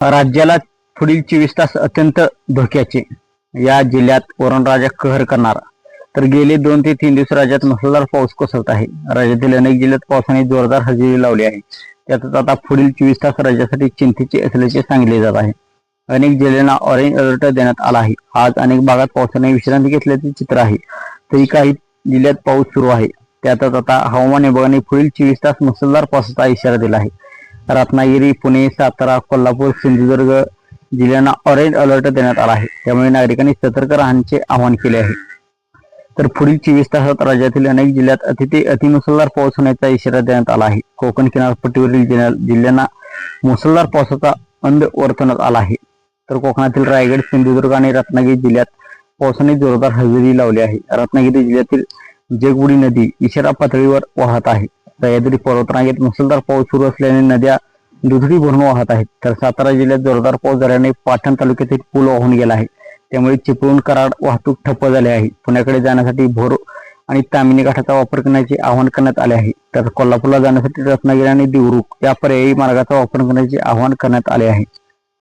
राज्याला पुढील चोवीस तास अत्यंत धोक्याचे. या जिल्ह्यात वरणराजा कहर करणार. तर गेले दोन ते तीन दिवस राज्यात मुसळधार पाऊस कोसळत आहे. राज्यातील अनेक जिल्ह्यात पावसाने जोरदार हजेरी लावली आहे. त्यातच आता पुढील चोवीस तास राज्यासाठी चिंतेचे असल्याचे सांगितले जात आहे. अनेक जिल्ह्यांना ऑरेंज अलर्ट देण्यात आला आहे. आज अनेक भागात पावसाने विश्रांती घेतल्याचे चित्र आहे. तरी काही जिल्ह्यात पाऊस सुरू आहे. त्यातच आता हवामान विभागाने पुढील चोवीस तास मुसळधार पावसाचा इशारा दिला आहे. रत्नागिरी पुणे सातारा कोल्हापूर सिंधुदुर्ग जिल्ह्यांना ऑरेंज अलर्ट देण्यात आला आहे. त्यामुळे नागरिकांनी सतर्क राहण्याचे आवाहन केले आहे. तर पुढील चोवीस तासात राज्यातील अनेक जिल्ह्यात अति ते अतिमुसळधार पाऊस होण्याचा इशारा देण्यात आला आहे. कोकण किनारपट्टीवरील जिल्ह्यांना मुसळधार पावसाचा अंध वर्तवण्यात आला आहे. तर कोकणातील रायगड सिंधुदुर्ग आणि रत्नागिरी जिल्ह्यात पावसाने जोरदार हजेरी लावली आहे. रत्नागिरी जिल्ह्यातील जगबुडी नदी इशारा पातळीवर वाहत आहे. सह्याद्री पर्वतरांगेत मुसळधार पाऊस सुरू असल्याने नद्या दुधडी भरून वाहत आहेत. तर सातारा जिल्ह्यात जोरदार पाऊस झाल्याने पाटण तालुक्यातील पूल वाहून गेला आहे. त्यामुळे चिपळूण कराड वाहतूक ठप्प झाली आहे. पुण्याकडे जाण्यासाठी भोर आणि तामिनी घाटाचा वापर करण्याचे आवाहन करण्यात आले आहे. तर कोल्हापूरला जाण्यासाठी रत्नागिरी आणि देवरुख या पर्यायी मार्गाचा वापर करण्याचे आवाहन करण्यात आले आहे.